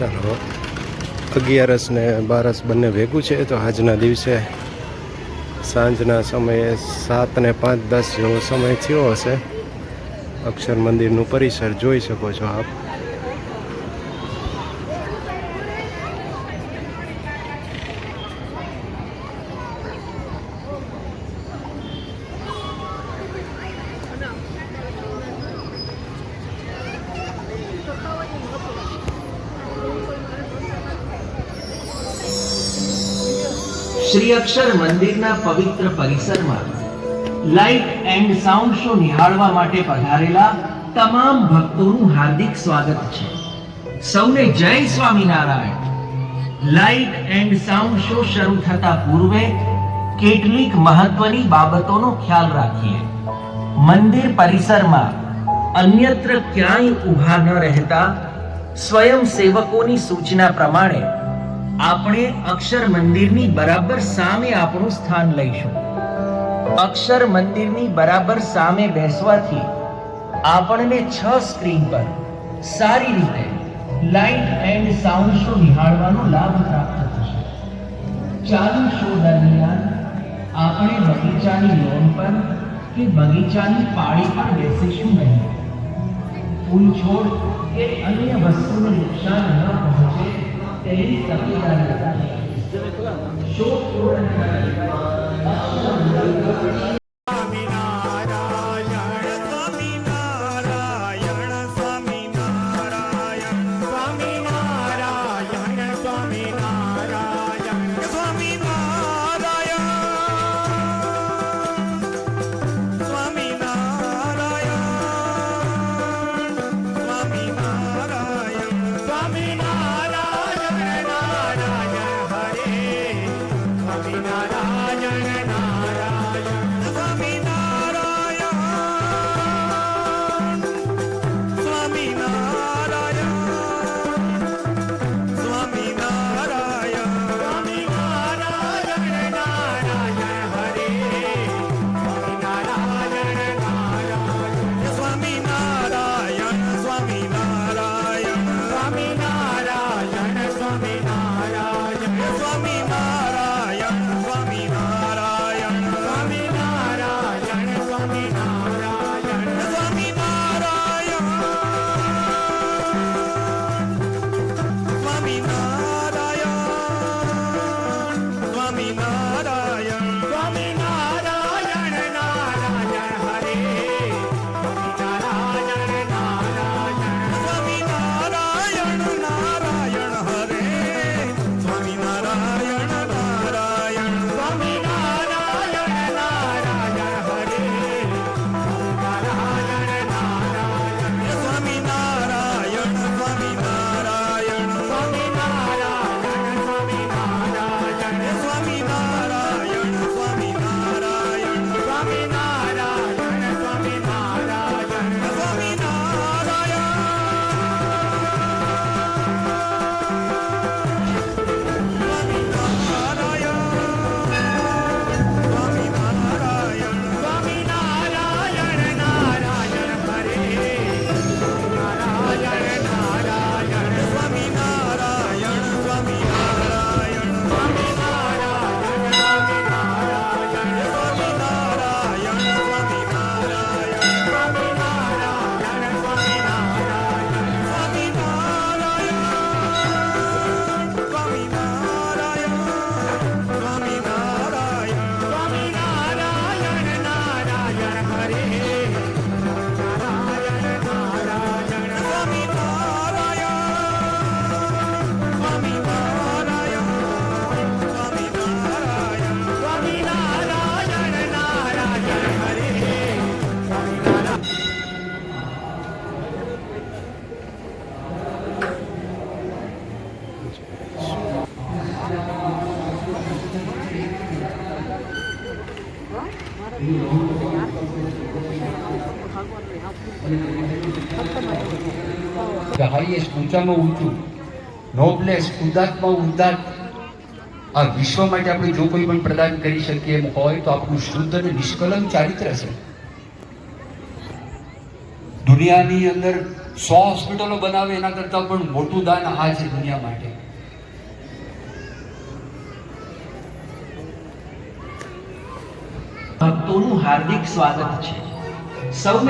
ચાલો. અગિયારસ ને બારસ બંને ભેગું છે, તો આજના દિવસે સાંજના સમયે સાત ને પાંચ દસ જેવો સમય થયો હશે. અક્ષર મંદિરનું પરિસર જોઈ શકો છો આપ. શ્રી અક્ષર મંદિરના પવિત્ર પરિસરમાં લાઇટ એન્ડ સાઉન્ડ શો નિહાળવા માટે પધારેલા તમામ ભક્તોનું હાર્દિક સ્વાગત છે. સૌને જય Swaminarayan. Light and sound show શરૂ થતા પૂર્વે કેટલીક મહત્વની બાબતોનો ખ્યાલ રાખીએ. મંદિર પરિસરમાં અન્યત્ર ક્યાંય ઊભા ન રહેતા સ્વયં સેવકોની સૂચના પ્રમાણે આપણે અક્ષર મંદિરની બરાબર સામે આપણું સ્થાન લઈશું. અક્ષર મંદિરની બરાબર સામે બેસવાથી આપણને છ સ્ક્રીન પર સારી રીતે લાઇટ એન્ડ સાઉન્ડ શો નિહાળવાનો લાભ પ્રાપ્ત થશે. ચાલુ શો દરમિયાન આપણે બગીચાની લોન પર કે બગીચાની પાળી પર બેસીશું નહીં. ફૂલ છોડ કે અન્ય વસ્તુને નુકસાન ન પહોંચે તેની તકેદારી રાખીએ શો നാരായണ આ વિશ્વ માટે આપણે જો કોઈ પણ પ્રદાન કરી શકીએ એમ હોય તો આપણું શુદ્ધ અને નિષ્કલંક ચારિત્ર છે. દુનિયાની અંદર સો હોસ્પિટલો બનાવે એના કરતાં પણ મોટું દાન આ છે દુનિયા માટે. ભક્તોનું હાર્દિક સ્વાગત છે. સૌને